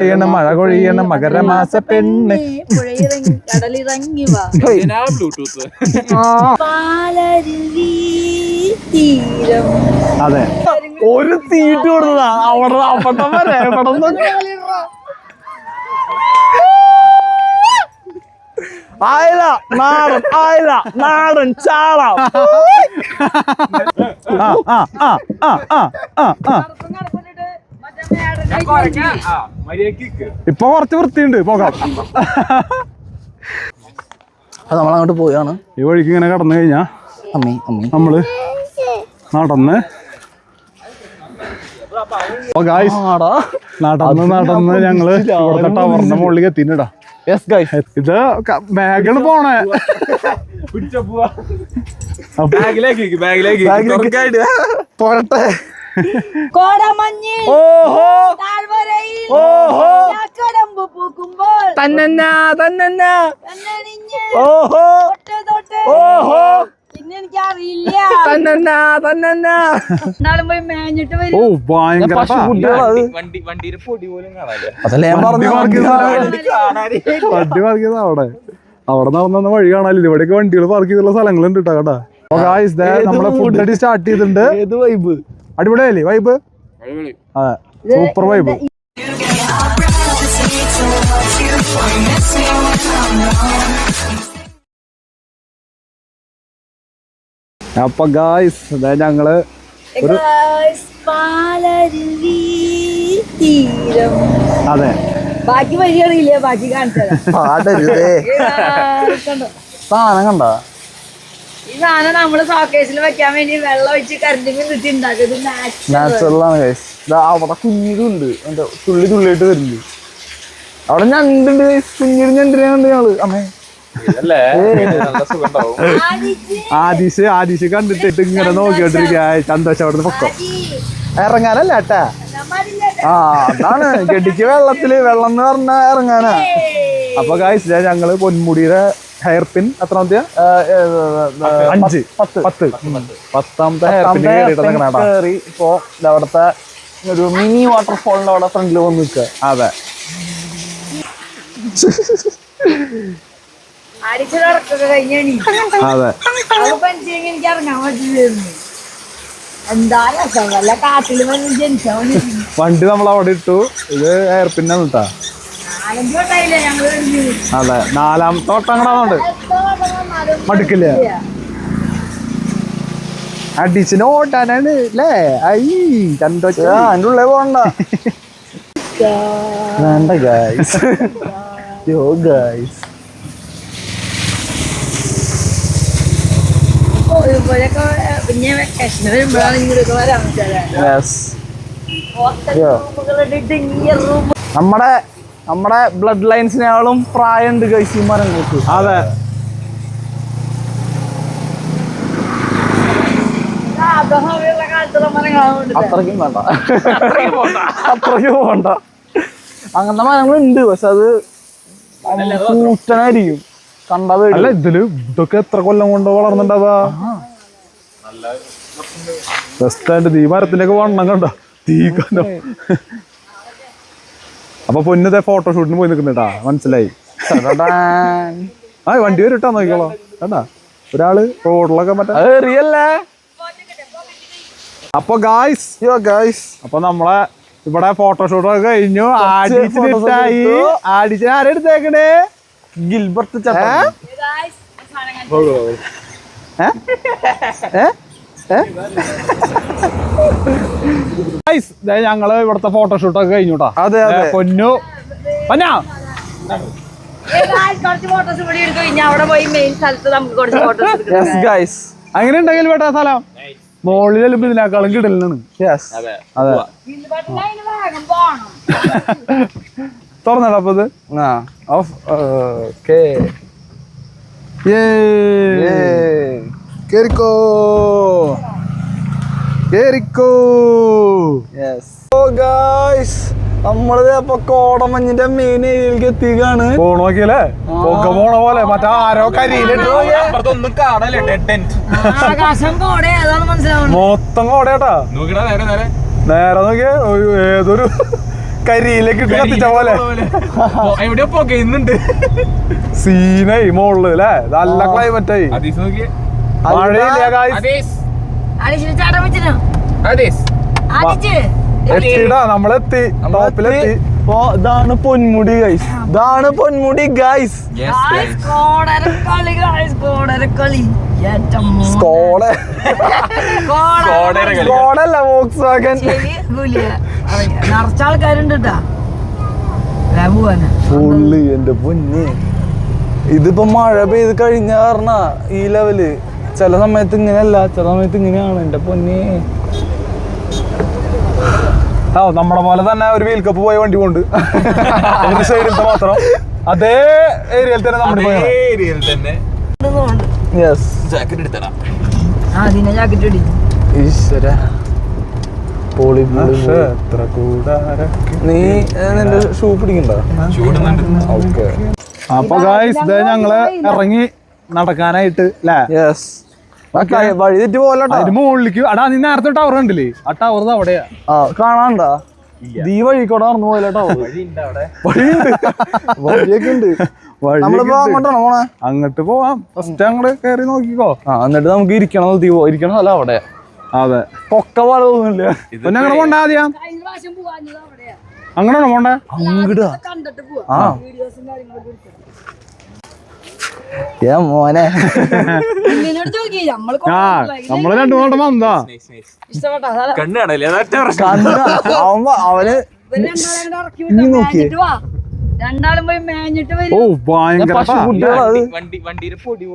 പെയ്യണം മഴ കൊഴിയണം മകരമാസ പെണ്ണ്. കടലിറങ്ങി വാ. ബ്ലൂടൂത്ത്. അതെ. ഒരു തീറ്റ് കൊടുത്തതാ. അവിടെ അപ്പട്ടം വരെ ആയില നാടൻ ആയില നാടൻ ചാള. ആ ആ ആ ആ ആ ആ ഇപ്പൊ കുറച്ച് വൃത്തിയുണ്ട് പോകാം. അത് നമ്മളങ്ങോട്ട് പോയാണ് ഈ വഴിക്ക് ഇങ്ങനെ കടന്നു കഴിഞ്ഞാ അമ്മി അമ്മി. നമ്മൾ നടന്ന്. ഓ ഗായ്സ് ആടാ. നടന്ന് നടന്ന് ഞങ്ങൾ ഇവിടുത്തെ ടവറിന്റെ മുകളിലേക്ക് എത്തിണ്ടാ യെസ് ഗൈസ് ഇത് ബാഗിന് പോണേ. പിടിച്ചു പോവാ. ബാഗിലേക്ക് ബാഗിലേക്ക് തുറക്കായിട്ട്. പോരട്ടെ. കോടമഞ്ഞിൽ ഓഹോ. താഴ്വരയിൽ ഓഹോ. കടമ്പ് പൂക്കുമ്പോൾ തന്നെന്ന തന്നെന്ന. ഓഹോ. ഓഹോ. വണ്ടി അതല്ലേ ഞാൻ പറഞ്ഞു അവിടെ. അവിടെ നടന്ന വഴി കാണാനില്ല. ഇവിടെയൊക്കെ വണ്ടികൾ പാർക്ക് ചെയ്തുള്ള സ്ഥലങ്ങളുണ്ട് കേട്ടോ കേട്ടാ. ഓ ഗായ്സ് ദേ നമ്മളെ ഫുഡ് സ്റ്റാർട്ട് ചെയ്തിട്ടുണ്ട്. ഏത് വൈബ് അടിപൊളിയല്ലേ വൈബ് അതെ സൂപ്പർ വൈബ് അപ്പൊ ഗായ്സ് അതെ ഞങ്ങൾ Guys, പാലരുവി അതെ. ബാക്കി വഴി അറിയില്ല ബാക്കി കാണിച്ചത്. സാധനം കണ്ട? ഈ സാധനം നമ്മൾ ഷോക്കേസിൽ വെക്കാൻ വേണ്ടി വെള്ളം ഒഴിച്ച് ഉണ്ടാക്കിയത് നാച്ചുറൽ ആണ് ഗൈസ് അവിടെ കുഞ്ഞിതുണ്ട്. എന്താ തുള്ളി തുള്ളിയായിട്ട് വരുന്നുണ്ട്. അവിടെ ഞണ്ടുണ്ട് ഗൈസ് കുഞ്ഞിരി ഞണ്ടിനുണ്ട് ഞങ്ങൾ. അമ്മേ. ആദിശ്. ആദിശ് കണ്ടിട്ട് ഇങ്ങനെ നോക്കിയോണ്ടിരിക്കാ സന്തോഷം. അവിടെ പൊക്കോ. ഇറങ്ങാനല്ല ഏട്ടാ? ആ അതാണ്. ഗഡിക്ക് വെള്ളത്തിൽ വെള്ളം എന്ന് പറഞ്ഞാ ഇറങ്ങാനാ. അപ്പൊ കാഴ്ച ഞങ്ങൾ പൊന്മുടിയുടെ ഹെയർ പിൻ എത്രാമത്തെ അഞ്ച്. പത്ത്. പത്ത്. പത്താമത്തെ ഹെയർ പിൻ കയറി ഇപ്പോ അവിടുത്തെ ഒരു മിനി വാട്ടർഫോളിന്റെ അവിടെ ഫ്രണ്ടിൽ വന്ന് നിൽക്കുക. അതെ. വണ്ടി നമ്മൾ അവിടെ ഇട്ടു. ഇത് ഹെയർ പിന്നാണ് കേട്ടാ അതെ നാലാം തോട്ടം വന്നാലും മടുക്കില്ല. അടിച്ചിന് ഓട്ടാനാണ് അല്ലേ ഐ കണ്ടോ അതിന്റെ ഉള്ളേ പോണ്ട വേണ്ട ഗായ്സ് യോ ഗായ്സ് പിന്നെ വരുമ്പോഴാണ് ഇങ്ങോട്ട് വരാൻ നമ്മുടെ നമ്മുടെ ബ്ലഡ് ലൈൻസിനേക്കാളും പ്രായമുണ്ട് ഗൈസ് ഈ മരങ്ങൾക്ക് അതെ. അത്രയ്ക്കും വേണ്ട. അത്രയ്ക്കും പോണ്ട. അങ്ങനത്തെ മരങ്ങളുണ്ട് പക്ഷെ അത് കൂറ്റനായിരിക്കും. അല്ല ഇതിൽ ഇതൊക്കെ എത്ര കൊല്ലം കൊണ്ട് വളർന്നുണ്ടാവാ ബെസ്റ്റ് തീ മരത്തിന്റെ ഒക്കെ വണ്ണം കണ്ട? തീ കണ്ടോ? അപ്പൊ പൊന്നത്തെ ഫോട്ടോഷൂട്ടിന് പോയി നിൽക്കുന്നുട്ടാ മനസ്സിലായി. ആ വണ്ടി വരും ഇട്ടാ കേട്ടാ കണ്ടാ? ഒരാൾ റോഡിലൊക്കെ മറ്റേ അപ്പൊ ഗായ്സ് യോ ഗൈസ് അപ്പൊ നമ്മളെ ഇവിടെ ഫോട്ടോഷൂട്ട് ഒക്കെ കഴിഞ്ഞു ആടിച്ചിട്ടായി ആടിച്ച ആരെടുത്തേക്കണേ ഗിൽബർട്ട് ചേട്ടാ ഏ? ഏ? ഗായ്സ് ഞങ്ങൾ ഇവിടുത്തെ ഫോട്ടോഷൂട്ടൊക്കെ കഴിഞ്ഞുട്ടാ. അതെ, അതെ. പൊന്നു. പന്നാ? കുറച്ച് ഫോട്ടോസ് ഇവിടെ എടുത്തു കഴിഞ്ഞാൽ അവിടെ പോയി മെയിൻ സ്ഥലത്ത് നമുക്ക് കുറച്ച് ഫോട്ടോസ് എടുക്കാം. യെസ് ഗൈസ് അങ്ങനെ ഉണ്ടെങ്കിൽ വേട്ടാ സ്ഥലം. മോളിൽ ചെല്ലുമ്പോ ഇതിനേക്കാളും കിടലാണ് യെസ് അതെ. തുറന്നടാ അപ്പൊ ഇത്. ആ ഓഫ് ഓക്കേ കേറിക്കോ. യെസ് ഓ കോടമഞ്ഞിന്റെ മെയിൻ ഏരിയയിലേക്ക് എത്തിക്കാണ് പോണോക്കിയല്ലേ ഒക്കെ പോണ പോലെ മറ്റേ ആരോ മൊത്തം കോടയാട്ടാ. നേരെ നോക്കിയ ഏതൊരു കരിയിലേക്ക് ഇട്ട് കത്തിച്ച പോലെ. സീനായി മോൾ അല്ലേ നല്ല ക്ലൈമറ്റായി മഴയില്ല ഇതാണ് പൊന്മുടി ഗൈസ് ഇതാണ് പൊന്മുടി ഗൈസ് സ്കോഡല്ല വോക്സ് വാഗൻ നിറച്ച ആൾക്കാരുണ്ട് ഫുള്ള് എന്റെ പൊന്ന്. ഇതിപ്പോ മഴ പെയ്ത് കഴിഞ്ഞ പറഞ്ഞ ഈ ലെവൽ ചില സമയത്ത് ഇങ്ങനെയല്ല ചില സമയത്ത് ഇങ്ങനെയാണ് എന്റെ പൊന്നി. ആ നമ്മളെ പോലെ തന്നെ ഒരു വീൽ കപ്പ് പോയ വണ്ടി കൊണ്ട്. ഒരു സൈഡിലത്തെ മാത്രം. അതേ ഏരിയയിൽ തന്നെ നമ്മുടെ. ഏരിയയിൽ തന്നെ. Yes jacket എടുത്തടാ. ജാക്കറ്റ് ഇടി. ഈശ്വര. പൊളി കൂടാരത്തിൽ. നീ നിന്റെ ഷൂ പിടിക്കണ്ടോ? ഓക്കെ. അപ്പൊ ഗായ്സ് ഞങ്ങൾ ഇറങ്ങി നടക്കാനായിട്ട് അല്ലേ യെസ് വഴി തെറ്റി പോലട്ടോ അതിന് മുകളിലേക്ക് അടാ നീ നേരത്തെ ടവർ കണ്ടില്ലേ? ആ ടവർ അവിടെയാ. ആ കാണാണ്ടാ. നടന്നു വഴിയുണ്ട് വഴിയൊക്കെ ഉണ്ട്. അങ്ങോട്ടാണോ പോണേ? അങ്ങോട്ട് പോവാം. ഫസ്റ്റ് അങ്ങോട്ട് കയറി നോക്കിക്കോ. ആ എന്നിട്ട് നമുക്ക് ഇരിക്കണം നിർത്തി പോ ഇരിക്കണ സ്ഥലം അവിടെ. അതെ. പൊക്ക പോലെ പിന്നെ അങ്ങനെ പോണ്ട ആദ്യം. അങ്ങനെയാണോ പോണ്ടേ? അങ്ങടാ. കണ്ടിട്ട് പോവാ. ആ. മോനെ. നമ്മൾ രണ്ടു കാണല്ലേ അവന് പോയി ഓ ഭയങ്കര വണ്ടി വണ്ടിയുടെ പൊടി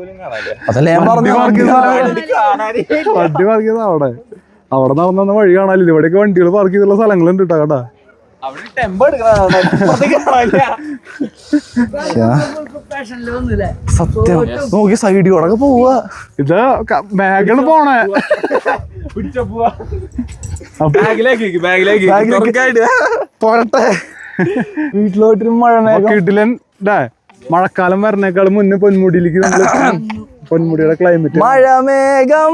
ഞാൻ അവിടെ. അവിടെ. നടന്നു വന്ന വഴി കാണാനില്ല. ഇവിടെയൊക്കെ വണ്ടികൾ പാർക്ക് ചെയ്തുള്ള സ്ഥലങ്ങളുണ്ട് കേട്ടോ കേട്ടാ. അവിടെ സത്യം. നോക്കി സൈഡിൽ കൂടെ പോവാ ഇത് ബാഗിൽ പോണേ. പോരട്ടെ. വീട്ടിലോട്ടൊരു മഴ വീട്ടിലെ മഴക്കാലം വരണേക്കാളും മുന്നേ പൊന്മുടിയിലേക്ക് നമ്മൾ പൊന്മുടിയുടെ ക്ലൈമറ്റ് മഴമേഘം.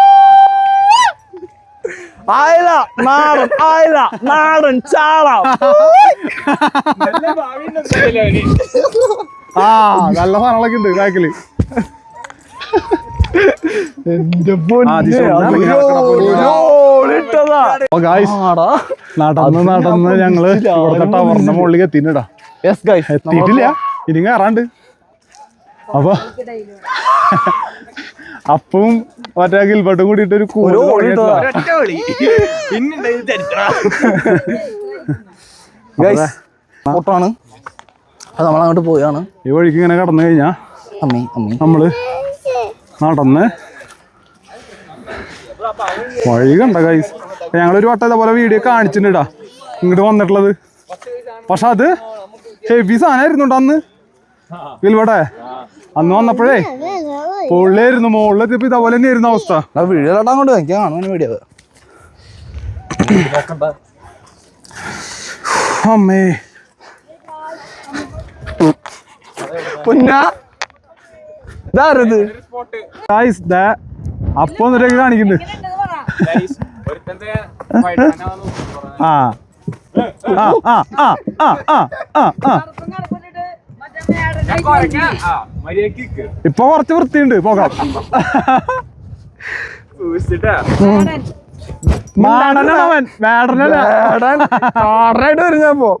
അയല നാടൻ അയല നാടൻ ചാള. ആ നല്ല സാധനങ്ങളൊക്കെ ഉണ്ട് ബാക്കിൽ. നടന്ന് നടന്ന് ഞങ്ങൾ ടവറിന്റെ മുകളിലേക്ക് എത്തിണ്ടാ എത്തിയിട്ടില്ല. ഇനി കയറാണ്ട് അപ്പൊ അപ്പവും മറ്റേ ഗിൽബർട്ടും കൂടിയിട്ട് ഒരു കൂട്ടാണ് അത് നമ്മളങ്ങോട്ട് പോയാണ് ഈ വഴിക്ക് ഇങ്ങനെ കടന്നു കഴിഞ്ഞാ? അമ്മി അമ്മി. നമ്മൾ നടന്ന് വഴി കണ്ട ഗൈസ് ഞങ്ങളൊരു വട്ടം ഇതേപോലെ വീഡിയോ കാണിച്ചിട്ടുണ്ടാ? ഇങ്ങോട്ട് വന്നിട്ടുള്ളത്. പക്ഷെ അത് ഹെവി സാധനമായിരുന്നു അന്ന്? ഗിൽബട്ടെ അന്ന് വന്നപ്പോഴേ? പൊള്ളിയായിരുന്നു മുകളിലെത്തിയപ്പോ ഇതേപോലെ തന്നെ ആയിരുന്നു അവസ്ഥ. ആ കൊണ്ട് അങ്ങോട്ട് എനിക്ക് കാണുവാൻ വേണ്ടിയത് അമ്മേ. പുന്ന. ഇതാരത്? ഗൈസ് ദാ അപ്പൊ എന്നിട്ടൊക്കെ കാണിക്കുന്നുണ്ട്. ആ. ആ ആ ആ ആ ആ ആ ആ. ഇപ്പൊ കുറച്ച് വൃത്തിയുണ്ട് പോകാം. മാടനവൻ മാടനല്ല വരും ഞാൻ പോ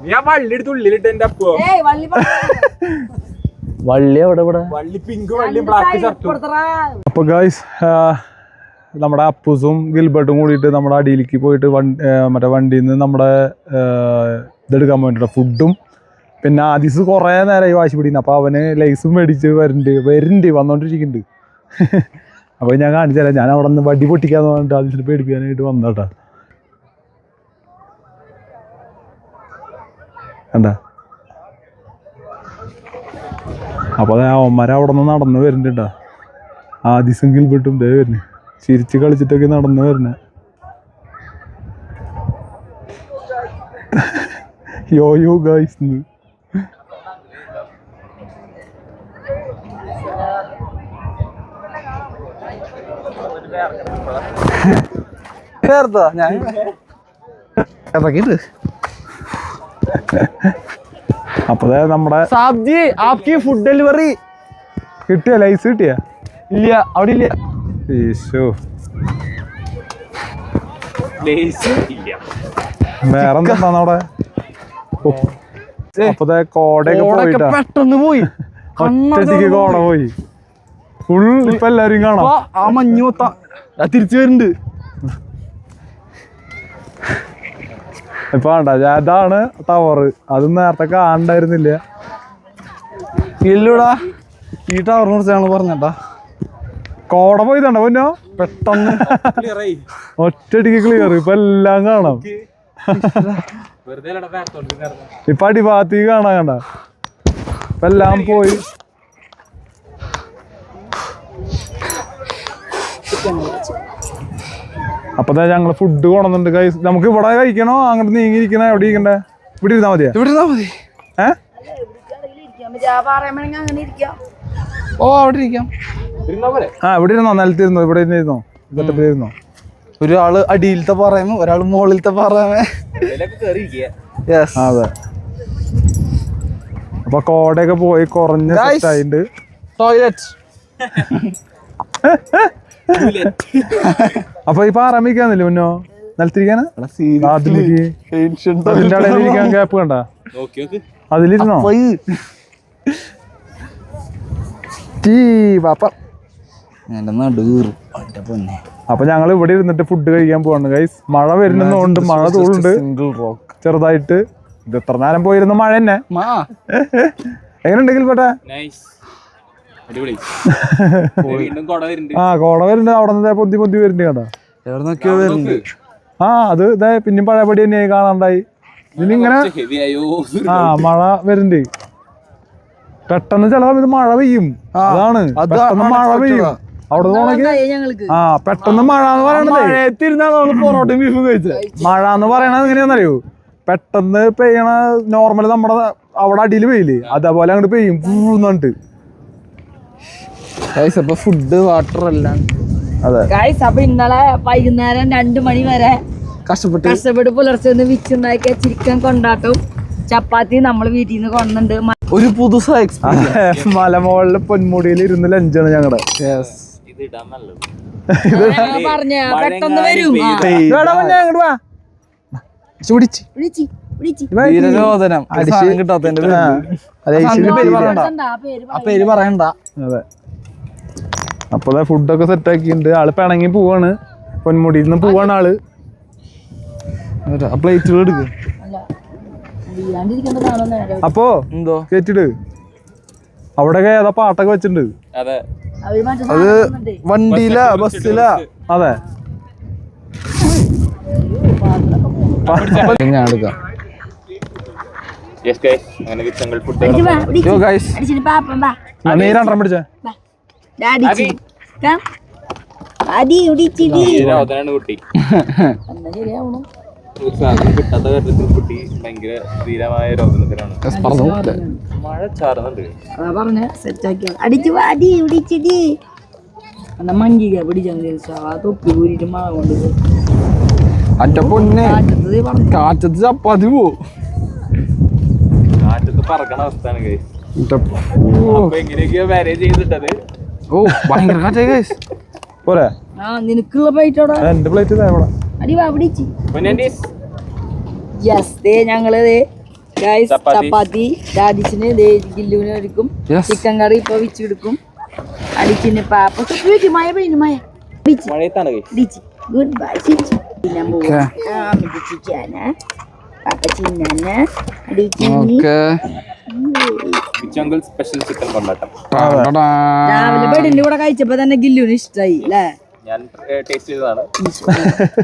വള്ളി വള്ളി എടുത്ത് ഉള്ളിലിട്ട് എന്റെ അപ്പോ ഏയ് വള്ളി വള്ളി എവിടെ ഇവിടെ? വള്ളി പിങ്ക് വള്ളി ബ്ലാക്ക് ഷർട്ടും അപ്പൊ ഗൈസ് നമ്മുടെ അപ്പൂസും ഗിൽബർട്ടും കൂടിയിട്ട് നമ്മുടെ അടിയിലേക്ക് പോയിട്ട് വണ്ടി മറ്റേ വണ്ടിയിൽ നിന്ന് നമ്മുടെ ഇതെടുക്കാൻ വേണ്ടിയിട്ട് ഫുഡും പിന്നെ ആദിസ് കുറേ നേരമായി വാശി പിടിക്കുന്നു. അപ്പോൾ അവന് ലൈസും മേടിച്ച് വരുന്നുണ്ട് വരുന്നുണ്ട് വന്നോണ്ടിരിക്കുന്നുണ്ട്. അപ്പോൾ ഞാൻ കാണിച്ചാലേ ഞാൻ അവിടെ നിന്ന് വടി പൊട്ടിക്കാന്ന് പറഞ്ഞിട്ട് ആദിസിന് പേടിപ്പിക്കാനായിട്ട് വന്നോട്ടാ കണ്ട? അപ്പൊ അതെ അവന്മാരെ അവിടെ നിന്ന് നടന്നു വരുന്നുണ്ടാ ആദിസും ഗിൽബിട്ടും ദേ വരുന്നു. ചിരിച്ച് കളിച്ചിട്ടൊക്കെ നടന്നു വരുന്നെ. യോ യോ ഗൈസ് ചേർത്താ ഞാൻ. ഇറക്കിട്ട് അപ്പൊ നമ്മുടെ സാബ്ജി ആപ്കി ഫുഡ് ഡെലിവറി കിട്ടിയ? ലൈസ് കിട്ടിയ? ഇല്ല അവിടെ ഇല്ല. ഈശോ. വേറെ എന്താ അവിടെ ഓ. കോടയൊക്കെ പെട്ടെന്ന് പോയി. ഒറ്റയ്ക്ക് കോട പോയി. ഫുൾ ഇപ്പൊ എല്ലാരും കാണാം. ആ മഞ്ഞു മൊത്തം തിരിച്ചു വരുന്നുണ്ട്. ഇപ്പൊ വേണ്ട അതാണ് ടവർ അത് നേരത്തെ കാണണ്ടായിരുന്നില്ല. ഇല്ലൂടാ ഈ ടവറിനെ കുറിച്ചാണ് പറഞ്ഞട്ടാ. കോട പോയതാണ്ടോ പൊന്നോ? പെട്ടെന്ന്. ഒറ്റടിക്ക് ക്ലിയർ ഇപ്പൊ എല്ലാം കാണാം. ഇപ്പൊ അടിഭാഗത്തേക്ക് കാണാൻ കണ്ട. ഇപ്പൊ എല്ലാം പോയി. അപ്പൊ ഞങ്ങൾ ഞങ്ങൾ ഫുഡ് കൊണ്ടുണ്ട് കൈ നമുക്ക് ഇവിടെ കഴിക്കണോ? അങ്ങോട്ട് നീങ്ങിയിരിക്കണോ? എവിടെ ഇരിക്കണ്ടേ? ഇവിടെ ഇരുന്നാ മതിയാ? ഇവിടെ ഇരുന്നാ മതി. ഏ? ഇരിക്കാൻ പറ്റും ആ പറയുമ്പോഴെങ്കിൽ അങ്ങനെ ഇരിക്കാം ഓ അവിടെ ഇരിക്കാം. ആ ഇവിടെ ഇരുന്നോ? നിലത്തിരുന്നോ ഇവിടെ ഇരുന്നോ ഇതൊക്കെ ഇരുന്നോ? ഒരാൾ അടിയിലത്തെ പറയുന്നു ഒരാൾ മുകളിലത്തെ പറയാമേ അതെ. അപ്പൊ കോടയൊക്കെ പോയി കുറഞ്ഞ ടോയ്ലറ്റ് അപ്പൊ ഈ പാറമ്മിക്കാന്നില്ല മുന്നോ? നിലത്തിരിക്കാന് അതിലേക്ക് അതിന്റെ ഇടയിൽ ഇരിക്കാൻ ഗ്യാപ്പ് കണ്ട? അതിലിരുന്നോ? അപ്പൊ ഞങ്ങൾ ഇവിടെ ഇരുന്നിട്ട് ഫുഡ് കഴിക്കാൻ പോവാണ് ഗൈസ് മഴ വരുന്നതുകൊണ്ട് മഴ തോളുണ്ട്. സിംഗിൾ റോക്ക് ചെറുതായിട്ട്. ഇത് എത്ര നേരം പോയിരുന്ന മഴ തന്നെ? എങ്ങനെയുണ്ടെങ്കിൽ പെട്ടെ നൈസ് അടിപൊളി വീണ്ടും കൊട വരുന്നുണ്ട് ആ കോട വരുന്നുണ്ട്. അവിടെ നിന്ന് പൊന്തി പൊന്തി വരുന്നുണ്ട് കേട്ടോ. വരുന്നുണ്ട് ആ അത് ഇതേ പിന്നെയും പഴയപടി തന്നെയായി കാണാണ്ടായി. ഇതിനിങ്ങനെ ആ മഴ വരുന്നുണ്ട്. പെട്ടെന്ന് ചില സമയത്ത് മഴ പെയ്യും. അതാണ്. അത് പെട്ടെന്ന് മഴ പെയ്യും. അവിടെ ആ പെട്ടെന്ന് മഴ എന്ന് പറയണത്. പൊറോട്ടയും ബീഫും കഴിച്ചത് മഴ എന്ന് പറയണത് എങ്ങനെയാണെന്നറിയോ പെട്ടെന്ന് പെയ്യണ നോർമൽ നമ്മുടെ അവിടെ അടിയിൽ പെയ്യില്ലേ? അതേപോലെ അങ്ങോട്ട് പെയ്യും. പൂന്നിട്ട് ഗൈസ് അപ്പൊ ഫുഡ് വാട്ടർ എല്ലാം. അതെ. ഗൈസ് അപ്പൊ ഇന്നലെ വൈകുന്നേരം രണ്ടു മണി വരെ കഷ്ടപ്പെട്ട് കഷ്ടപ്പെട്ട് പുലർച്ചെ ഒന്ന് വിച്ചുണ്ടാക്കിയ ചിക്കൻ കൊണ്ടാട്ടും ചപ്പാത്തി നമ്മൾ വീട്ടിൽ നിന്ന് കൊണ്ടുണ്ട് ഒരു പുതുസ എക്സ്പീരിയൻസ് മലമുകളിൽ പൊന്മുടിയിൽ ഇരുന്ന് ലഞ്ചാണ് ഞങ്ങളുടെ പറഞ്ഞു പെട്ടെന്ന് വരും. ചുടിച്ച്. വീരരോധനം കിട്ടാത്തതിന്റെ പേര് പറയണ്ട. അതെ. അപ്പൊ ഫുഡൊക്കെ സെറ്റ് ആക്കിയിട്ടുണ്ട് ആൾ പിണങ്ങി പോവാണ്. പൊന്മുടിയിൽ നിന്ന് പോവാണ് ആൾ. പ്ലേറ്റുകൾ എടുക്ക. അപ്പോ എന്തോ? കേറ്റിട്. അവിടെ ഏതാ പാട്ടൊക്കെ വെച്ചിട്ടുണ്ട്? അതെ. വണ്ടിയിലാ ബസ്സിലാ അതെ. ഞാൻ എടുക്കാം. യെസ് ഗൈസ് അങ്ങനെ വിത്തങ്ങൾ ഫുഡ് അടിച്ച് വാ, വിളിച്ച്. യോ ഗൈസ് അടിച്ചിട്ട് പാപ്പം വാ. ആ, നീ രണ്ടെണ്ണം പിടിച്ചേ? വാ. ദാ അടിച്ച്. കം. അടി ഉടിച്ചിടി നിരോധനാണ് കുട്ടി. എന്നാ ശരിയാവണം. ഒരു സാധനം കിട്ടാത്ത കാര്യത്തിൽ കുട്ടി ഭയങ്കര ധീരമായ രോഗത്തിലാണ് പറഞ്ഞു. മഴ ചാറുന്നുണ്ട്. അതാ പറഞ്ഞ അടിച്ചു അടി ഉടിച്ചിടി തൊപ്പി മഴ കൊണ്ട് പൊന്നെ. കാറ്റത്ത് പതിവോ ചപ്പാത്തി കാറ്റത്ത് പറക്കണ അവസ്ഥയാണ് ഗൈസ് അപ്പൊ എങ്ങനെയൊക്കെയോ മാനേജ് ചെയ്തിട്ടത്. ഓ ഭയങ്കര കാറ്റായി ഗൈസ് പോരെ. ആ നിനക്കുള്ള പ്ലേറ്റ് അവിടെ എന്റെ പ്ലേറ്റ് ഇതാ ഇവിടെ. അടി വാ പിടിച്ച് പൊന്നാന്റീസ് യെസ് ദേ ഞങ്ങൾ ദേ ഗൈസ് ചപ്പാത്തി. ഡാഡിച്ചിന് ദേ ഗില്ലുവിന് എടുക്കും Yes. ചിക്കൻ കറി ഇപ്പൊ വെച്ചെടുക്കും അടിച്ചിന് പാപ്പ വെക്ക് മഴ പെയ്യുന്നു മഴ. മഴയത്താണ് ഗുഡ് ബൈ ചിരിച്ചു. പിന്നെ Okay. ചിച്ചാന സ്പെഷ്യൽ ചിക്കൻ കൊണ്ടാട്ടം രാവിലെ ബെഡിന്റെ കൂടെ കഴിച്ചപ്പോ തന്നെ ഗില്ലുവിന് ഇഷ്ടായി അല്ലേ? ഞാൻ ടേസ്റ്റ് ചെയ്തതാണ്.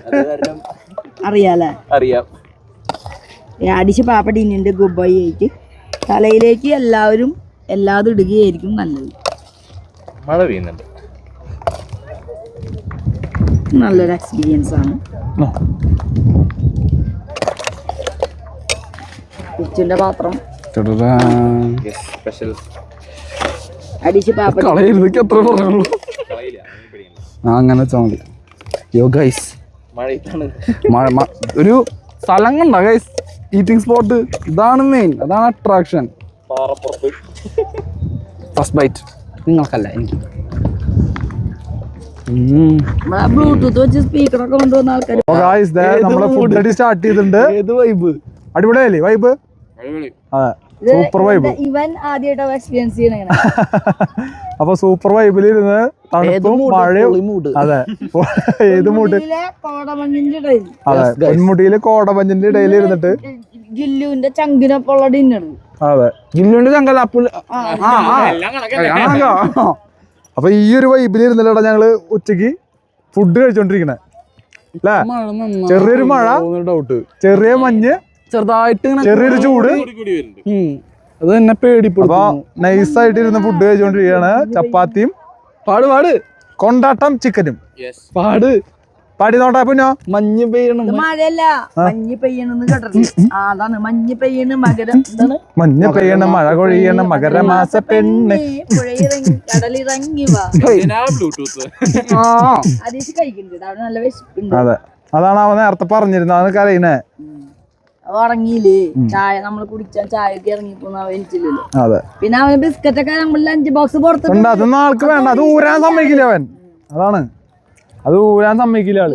അത് കാരണം അറിയാലേ? അറിയാം. അടിച്ച് പാപ്പ ടിന്നിന്റെ ഗുബായി ആയിട്ട് തലയിലേക്ക് എല്ലാവരും എല്ലാതും ഇടുകയായിരിക്കും നല്ലത്. മഴ പെയ്യുന്നുണ്ട്. നല്ലൊരു എക്സ്പീരിയൻസ് ആണ്. ആ. കിച്ചന്റെ പാത്രം അടിച്ച് പാപ്പ കളയരുതൊക്കെ എത്ര പറഞ്ഞുള്ളൂ. ആ അങ്ങനെ വെച്ചാൽ മതി. യോ ഗൈസ് മഴ മ- ഒരു സ്ഥലം കണ്ട ഗൈസ് ഈറ്റിംഗ് സ്പോട്ട് ഇതാണ് മെയിൻ അതാണ് അട്രാക്ഷൻ ഫസ്റ്റ് ബൈറ്റ് നിങ്ങൾക്കല്ല എനിക്ക്. ബ്ലൂടൂത്ത് വെച്ച് സ്പീക്കറൊക്കെ കൊണ്ടുവന്ന ആൾക്കാർ ദേ നമ്മളെ ഫുഡ് സ്റ്റാർട്ട് ചെയ്തിട്ടുണ്ട്. ഏത് വൈബ് അടിപൊളിയല്ലേ വൈബ് അതെ സൂപ്പർ വൈബ് ഇവൻ ആദ്യമായിട്ട് എക്സ്പീരിയൻസ് ചെയ്യണ അപ്പൊ സൂപ്പർ വൈബിൽ ഇരുന്ന് തണുപ്പും മഴയും അതെ. ഏത് മൂട്ട് അതെ. പെൺമുട്ടിയിൽ കോടമഞ്ഞിന്റെ ഇടയിൽ ഇരുന്നിട്ട്. ജില്ലുവിന്റെ ചങ്കിനൊപ്പമുള്ള ഡിന്നർ അതെ. ജില്ലുണ്ട് ചങ്കല്ല അപ്പുൽ അപ്പൊ ഈ ഒരു വൈബിൽ ഇരുന്നിട്ടാ ഞങ്ങൾ ഉച്ചയ്ക്ക് ഫുഡ് കഴിച്ചോണ്ടിരിക്കണേ. അല്ലേ? ചെറിയൊരു മഴ. ഡൗട്ട് ചെറിയ മഞ്ഞ് ചെറുതായിട്ട് ചെറിയൊരു ചൂട്. അത് തന്നെ പേടിപ്പെടും നൈസ് നൈസായിട്ട് ഇരുന്ന് ഫുഡ് കഴിച്ചോണ്ടിരിക്കാണ് ചപ്പാത്തിയും പാട് പാട്. കൊണ്ടാട്ടം ചിക്കനും യെസ് പാട്. പാടി നോട്ടാ പുന്നോ? മഞ്ഞ് പെയ്യണം. മഴയല്ല. മഞ്ഞ് പെയ്യണെന്ന് അതാണ് മഞ്ഞ് പെയ്യണ മകരം. എന്താണ്? മഞ്ഞ് പെയ്യണം മഴ കൊഴിയണം മകരമാസ പെണ്ണ്. കടലിറങ്ങി അതെ. അതാണ് അവൻ നേരത്തെ പറഞ്ഞിരുന്നത്. അവന് കരയിനെ ഉറങ്ങിയില്ലേ? ചായ നമ്മൾ കുടിച്ചാൽ ചായ ഇറങ്ങിപ്പോന്ന് അവൻ എനിച്ചില്ലല്ലോ അതെ. പിന്നെ അവന് ബിസ്ക്കറ്റ് ഒക്കെ നമ്മൾ അഞ്ച് ബോക്സ് പുറത്ത് ഉണ്ട്. അതൊന്നും ആൾക്ക് വേണ്ട. അത് ഊരാൻ സമ്മതിക്കില്ല അവൻ. അതാണ്. അത് ഊരാൻ സമ്മതിക്കില്ല ആൾ.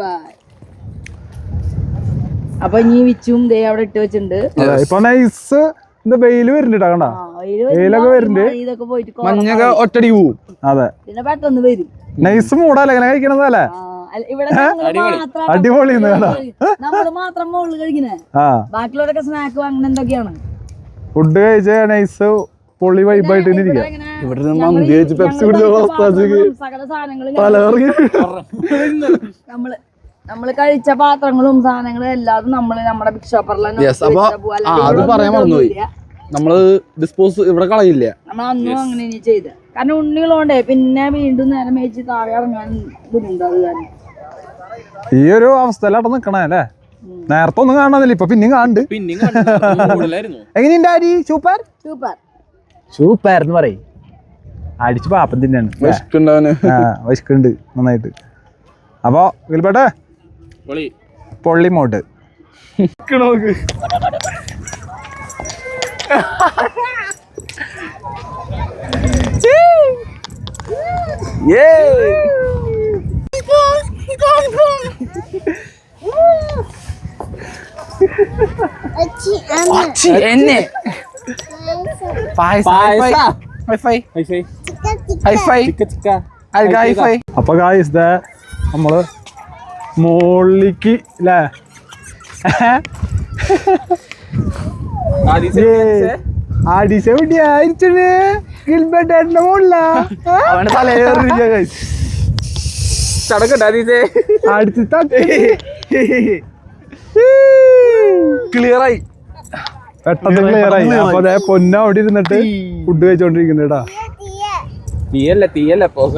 ബൈ അപ്പൊ ഇനി വിച്ചും ദേ അവിടെ ഇട്ട് വെച്ചിട്ടുണ്ട്. അതെ. ഇപ്പൊ നൈസ് വെയിൽ വരുന്നുണ്ട് കണ്ട? ആ, വെയിലൊക്കെ വരുന്നുണ്ട്. ഇതൊക്കെ പോയിട്ട് കോട മഞ്ഞൊക്കെ ഒറ്റടി പോവും. അതെ. പിന്നെ പെട്ടെന്ന് വരും. നൈസ് മൂടല്ലേ? ഇങ്ങനെ കഴിക്കണതല്ലേ? ഇവിടെ അടിപൊളി. നമ്മൾ മാത്രം മുകളിൽ കഴിക്കണേ. ആ. ബാക്കിയുള്ളവരൊക്കെ സ്നാക്ക് അങ്ങനെ എന്തൊക്കെയാണ്? ഫുഡ് കഴിച്ച നൈസ് പൊളി വൈബായിട്ട് ഇരിക്കുക ഇവിടെ നിന്ന് മന്തി കഴിച്ച് പെപ്സി നമ്മൾ നമ്മൾ കഴിച്ച പാത്രങ്ങളും സാധനങ്ങളും എല്ലാതും നമ്മൾ നമ്മുടെ Yes, അത് പറയാൻ മറന്നുപോയി. നമ്മൾ ഡിസ്പോസ് ഇവിടെ കളയില്ല. നമ്മൾ അന്നും അങ്ങനെ ഇനി ചെയ്ത. കാരണം ഉണ്ണികളുണ്ടേ പിന്നെ വീണ്ടും നേരം മേച്ച് താഴെ ഇറങ്ങാൻ ബുദ്ധിമുട്ടാണ് കാരണം. ഈ ഒരു അവസ്ഥയിലാട്ട നിക്കണേ അല്ലേ? നേരത്തെ ഒന്നും കാണാന്നില്ല ഇപ്പൊ പിന്നെയും കാണുന്നുണ്ട് എങ്ങനെയുണ്ട് അരി സൂപ്പർ? സൂപ്പർ. സൂപ്പർ എന്ന് പറയും. അടിച്ച് പാപ്പം തന്നെയാണ് വിശക്കുണ്ട് നന്നായിട്ട്. അപ്പൊ വിൽപ്പട്ടെ? പൊളി. പൊള്ളി മോട്ട് നോക്ക് എന്നെ അപ്പൊ ഗായ്സ് ദേ നമ്മൾ മോളിലേക്ക് അല്ലേ അടിച്ച വിടിയായിരിച്ചത് ഗിൽബർട്ടേട്ടന്റെ മോളിലാ. അവന്റെ തലയേറിയ ചടക്കട്ടെ അതീസേ അടിച്ച് ക്ലിയറായി. ക്ലിയർ ആയി പെട്ടെന്ന് ക്ലിയർ ആയി അപ്പൊ ദേ പൊന്ന അവിടെ ഇരുന്നിട്ട് ഫുഡ് കഴിച്ചോണ്ടിരിക്കുന്നുണ്ടാ തീയല്ല തീയല്ല പോക.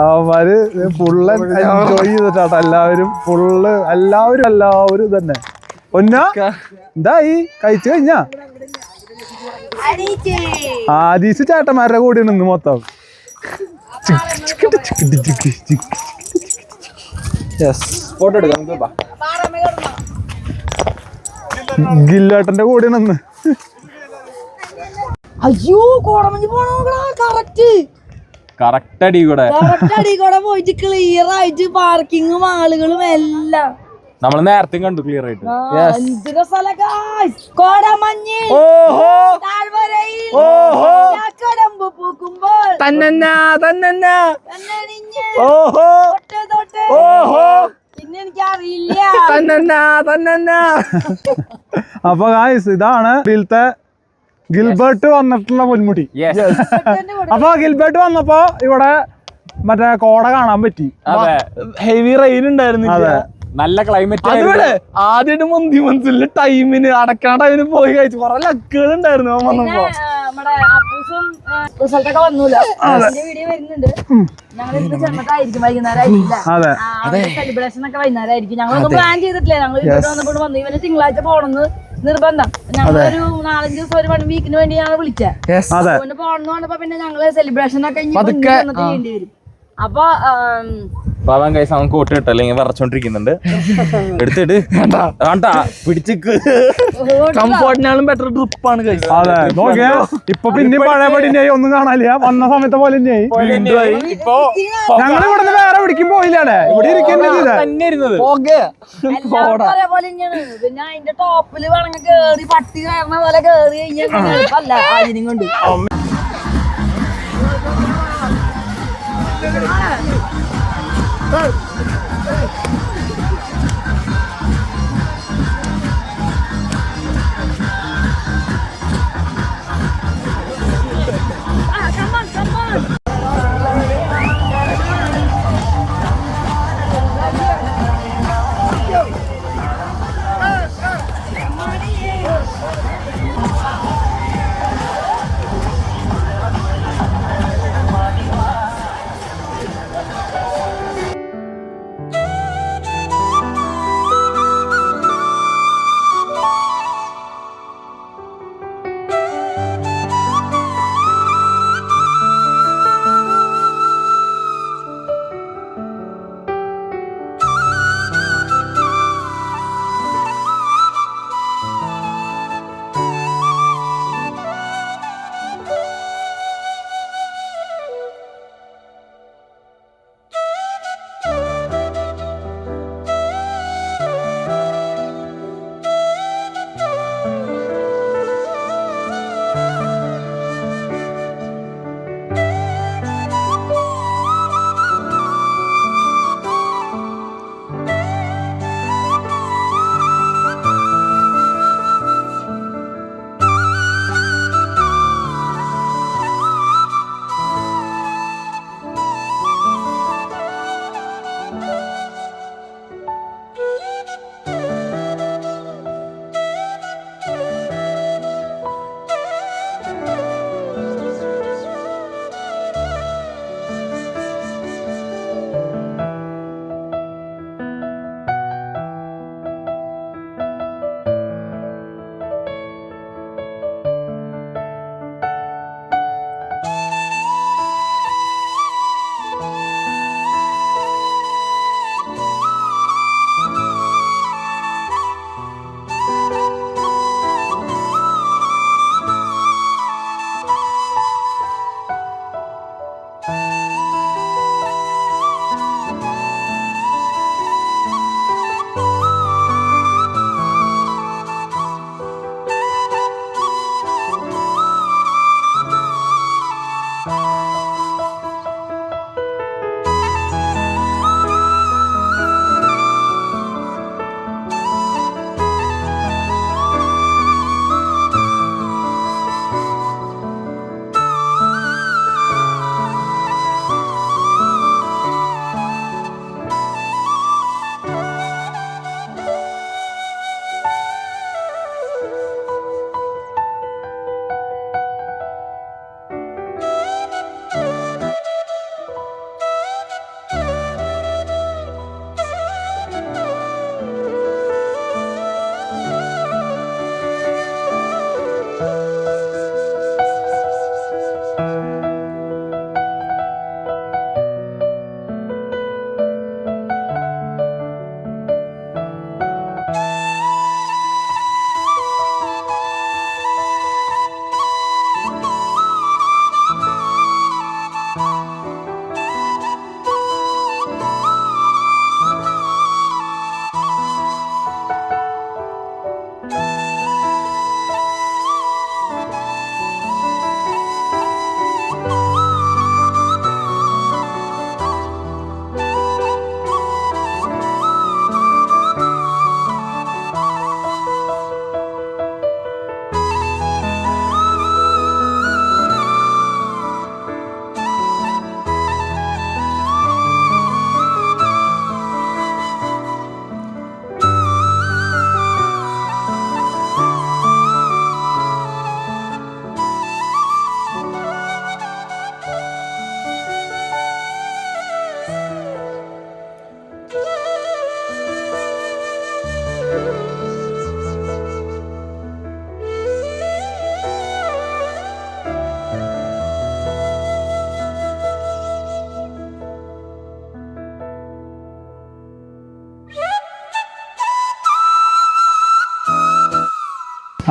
അവന്മാര് ഫുള്ള് എൻജോയ് ചെയ്തിട്ടാട്ടോ എല്ലാവരും. ഫുള്ള് എല്ലാവരും എല്ലാവരും തന്നെ പൊന്ന എന്തായി? കഴിച്ചു കഴിഞ്ഞാ? ആദീസ് ചേട്ടന്മാരുടെ കൂടെ നിന്ന് മൊത്തം. ഗില്ലേട്ടന്റെ കൂടെ നിന്ന്. അയ്യോ കോടമഞ്ഞ് പോണോ കറക്റ്റ് കറക്റ്റ് അടി കൂടെ കറക്റ്റ് അടി കൂടെ പോയിട്ട് ക്ലിയർ ആയിട്ട് പാർക്കിങ്ങും ആളുകളും എല്ലാം. നമ്മൾ നേരത്തെ കണ്ടു ക്ലിയർ ആയിട്ട്. അപ്പൊ ഗായ്സ് ഇതാണ് ഇതിലത്തെ ഗിൽബർട്ട് വന്നിട്ടുള്ള പൊന്മുടി. അപ്പൊ ഗിൽബർട്ട് വന്നപ്പോ ഇവിടെ മറ്റേ കോട കാണാൻ പറ്റി. ഹെവി റെയിൻ ഉണ്ടായിരുന്നു അതെ. നല്ല ക്ലൈമറ്റ് ആദ്യമായിട്ട് മന്തി മനസ്സിലെ ടൈമിന് അടക്കണ ടൈമിന് പോയി കഴിച്ചു. കൊറേ ലക്കുകൾ ഉണ്ടായിരുന്നു വന്നപ്പോ. നമ്മുടെ അപ്പൂസും റിസൾട്ട് ഒക്കെ അതിന്റെ വീഡിയോ വരുന്നുണ്ട്. ഞങ്ങൾ ഇന്ന് ചെന്നിട്ടായിരിക്കും വൈകുന്നേരം ആയിരിക്കില്ല അതെ. സെലിബ്രേഷൻ ഒക്കെ വൈകുന്നേരം ആയിരിക്കും ഞങ്ങളൊന്നും പ്ലാൻ ചെയ്തിട്ടില്ല. ഞങ്ങൾ ഇവിടെ വന്നപ്പോൾ വന്നു. ഇവന് തിങ്കളാഴ്ച പോണെന്ന് നിർബന്ധം. ഞങ്ങളൊരു നാലഞ്ച് ദിവസം ഒരു വൺ വീക്കിന് വേണ്ടി ഞങ്ങൾ വിളിച്ചത് പോണെന്ന് പറഞ്ഞപ്പോ പിന്നെ ഞങ്ങൾ സെലിബ്രേഷൻ ഒക്കെ ചെയ്യേണ്ടി വരും. അപ്പൊ പാവം കൈസ് അവൻ കോട്ട് ഇട്ടല്ലെങ്കിൽ വറച്ചോണ്ടിരിക്കുന്നുണ്ട് എടുത്തിട്ട് വേണ്ടാ പിടിച്ചിക്ക്. കംഫോർട്ടിനാളും ബെറ്റർ ട്രിപ്പാണ് നോക്കിയാ. ഇപ്പൊ പിന്നെ പഴയ പടിനെയായി ഒന്നും കാണാനില്ല. വന്ന സമയത്തെ പോലെ ഞങ്ങൾ ഇപ്പൊ ഞങ്ങൾ ഇവിടുന്ന് വേറെ പിടിക്കും പോയില്ലാണേ ഇവിടെ ഇരിക്കുന്നത് ടോപ്പിൽ വേണമെങ്കിൽ കേറി പട്ടി കയറുന്ന പോലെ കേറി കഴിഞ്ഞാൽ പിന്നെ എളുപ്പമല്ല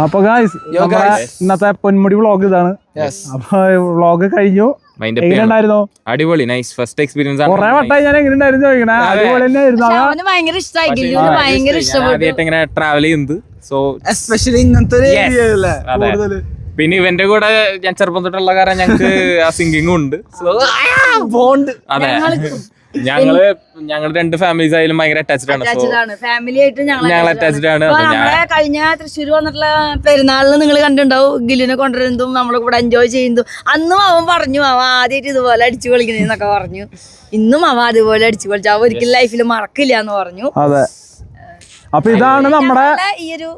അപ്പൊ ഗായ്സ് ഇന്നത്തെ പൊന്മുടി വ്ളോഗ് ഇതാണ്. അപ്പൊ വ്ളോഗ് കഴിഞ്ഞു. അടിപൊളി നൈസ് ഫസ്റ്റ് എക്സ്പീരിയൻസ് ആണ്. കൊറേ വട്ടായി ഞാൻ എങ്ങനെ ഉണ്ടായിരുന്നു ചോദിക്കണേ? അതുപോലെ തന്നെ ആയിരുന്നു. ഭയങ്കര ഇഷ്ടമായി ഭയങ്കര ഇഷ്ടപ്പെട്ടു. ഇങ്ങനെ ട്രാവൽ ചെയ്യുന്നത്. സോ എസ്പെഷ്യലി ഇങ്ങനത്തെ പിന്നെ ഇവന്റെ കൂടെ ഞാൻ ചെറുപ്പം തൊട്ടുള്ള കാരണം ഞങ്ങൾക്ക് ആ സിംഗിങ്ങും ഉണ്ട്. സോ ബോണ്ട് അതെ. ഞങ്ങൾ ഞങ്ങൾ രണ്ട് ഫാമിലീസ് ആയാലും ഭയങ്കര അറ്റാച്ച്ഡ് ആണ്. സോ അറ്റാച്ച്ഡ് ആണ്. ഫാമിലി ആയിട്ട് ഞങ്ങൾ അറ്റാച്ച്ഡ് ആണ്. കഴിഞ്ഞ തൃശ്ശൂർ വന്നിട്ടുള്ള പെരുന്നാളിന് നിങ്ങൾ കണ്ടിട്ടുണ്ടാവും. ഗില്ലിനെ കൊണ്ടുവരുന്നതും നമ്മളെ കൂടെ എൻജോയ് ചെയ്യുന്നതും. അന്നും അവൻ പറഞ്ഞു അവൻ ആദ്യമായിട്ട് ഇതുപോലെ അടിച്ചു കളിക്കുന്നതെന്നൊക്കെ പറഞ്ഞു. ഇന്നും അവൻ അതുപോലെ അടിച്ചു കളിച്ചു അവ ഒരിക്കലും ലൈഫിൽ മറക്കില്ല എന്ന് പറഞ്ഞു. അതെ. അപ്പൊ ഇതാണ് നമ്മുടെ ഈ ഒരു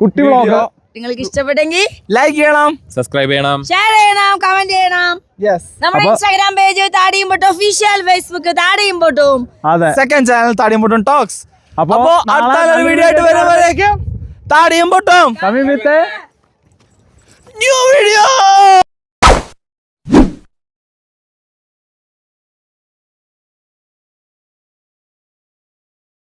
കുട്ടി വ്ളോഗ് നിങ്ങൾക്ക് ഇഷ്ടപ്പെട്ടെങ്കിൽ ലൈക്ക് ചെയ്യണം. സബ്സ്ക്രൈബ് ചെയ്യണം. ഷെയർ ചെയ്യണം കമന്റ് ചെയ്യണം. യെസ് നമ്മുടെ ഇൻസ്റ്റാഗ്രാം പേജ് താടിയും പൊട്ടും ഒഫീഷ്യൽ ഫേസ്ബുക്ക് താടിയും പൊട്ടും. അതെ. സെക്കൻഡ് ചാനൽ താടിയും പൊട്ടും ടോക്സ് അപ്പൊ അപ്പോ അടുത്ത ഒരു വീഡിയോ ആയിട്ട് വരുമ്പോഴേക്കും താടിയും പൊട്ടും. സമീപത്തെ ന്യൂ വീഡിയോ